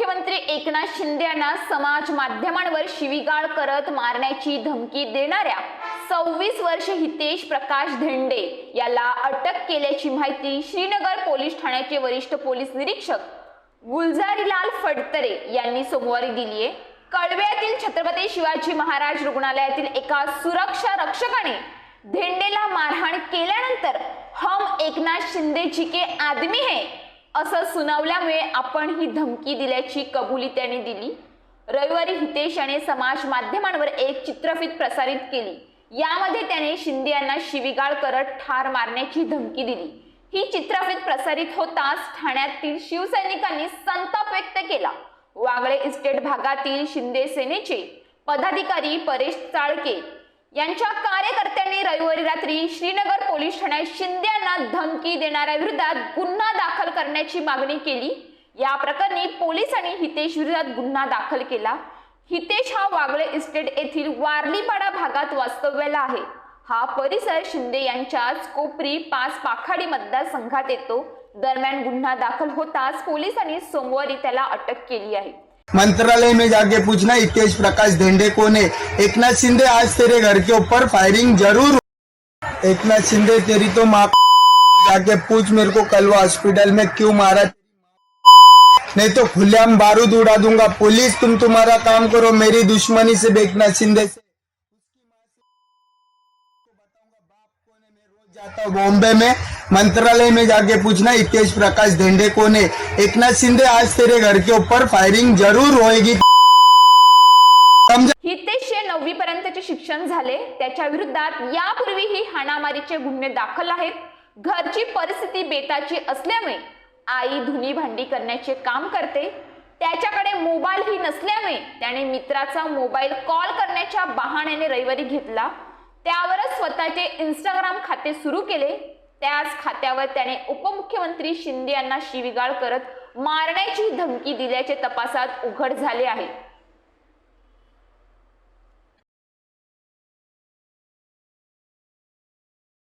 एकनाथ शिंदे यांना समाज माध्यमांवर शिवीगाळ करत मारण्याची धमकी देणाऱ्या सव्वीस वर्ष हितेश प्रकाश धेंडे याला अटक केल्याची माहिती श्रीनगर पोलीस ठाण्याचे वरिष्ठ पोलीस निरीक्षक गुलजारीलाल फडतरे यांनी सोमवारी दिली आहे. कळव्यातील छत्रपती शिवाजी महाराज रुग्णालयातील एका सुरक्षा रक्षकाने धेंडेला मारहाण केल्यानंतर हम एकनाथ शिंदे जी के आदमी है असं सुनावल्यामुळे आपण ही धमकी दिल्याची कबुली त्याने दिली. रविवारी हितेश याने समाज माध्यमांवर एक चित्रफित प्रसारित केली. यामध्ये त्याने शिंदे यांना शिवीगाळ करत ठार मारण्याची धमकी दिली. ही चित्रफित प्रसारित होताच ठाण्यातील शिवसैनिकांनी संताप व्यक्त केला. वागळे इस्टेट भागातील शिंदे सेनेचे पदाधिकारी परेश चाळके यांच्या कार्यकर्ते रविवारी रात्री श्रीनगर पोलीस ठाण्यात शिंदे यांना धमकी देणाऱ्या विरोधात गुन्हा दाखल करण्याची मागणी केली. या प्रकरणी पोलिसांनी हितेश विरोधात गुन्हा दाखल केला. हितेश हा वागळे इस्टेट येथील वारलीपाडा भागात वास्तव्याला आहे. हा परिसर शिंदे यांच्याच कोपरी पाच पाखाडी मतदारसंघात येतो. दरम्यान गुन्हा दाखल होताच पोलिसांनी सोमवारी त्याला अटक केली आहे. मंत्रालय में जाके पूछना हितेश प्रकाश धेंडे कौन है? एकनाथ शिंदे आज तेरे घर के ऊपर फायरिंग जरूर एकनाथ शिंदे तेरी तो माँ जाके पूछ मेरे को कलवा हॉस्पिटल में क्यों मारा? नहीं तो खुलेआम बारूद उड़ा दूँगा। पुलिस, तुम तुम्हारा काम करो, मेरी दुश्मनी से एकनाथ शिंदे से। जाता हूँ बॉम्बे में, मंत्रालय में जाके पूछना, हितेश प्रकाश धेंडे कौन है? एकनाथ शिंदे आज तेरे घर के ऊपर फायरिंग ज़रूर होएगी हितेशचे नववी पर्यंतचे शिक्षण झाले. त्याच्या विरोधात यापूर्वीही हाणामारीचे गुन्हे दाखल आहेत. घरची परिस्थिती बेताची असल्यामुळे आई धुनी भांडी करण्याचे काम करते. त्याच्याकडे मोबाईलही नसल्यामुळे त्याने मित्राचा मोबाईल कॉल करण्याच्या बहाण्याने रविवारी घेतला. त्यावरच स्वतःचे इंस्टाग्राम खाते सुरू केले. त्याच खात्यावर त्याने उपमुख्यमंत्री शिंदे यांना शिवीगाळ करत मारण्याची धमकी दिल्याचे तपासात उघड झाले आहे.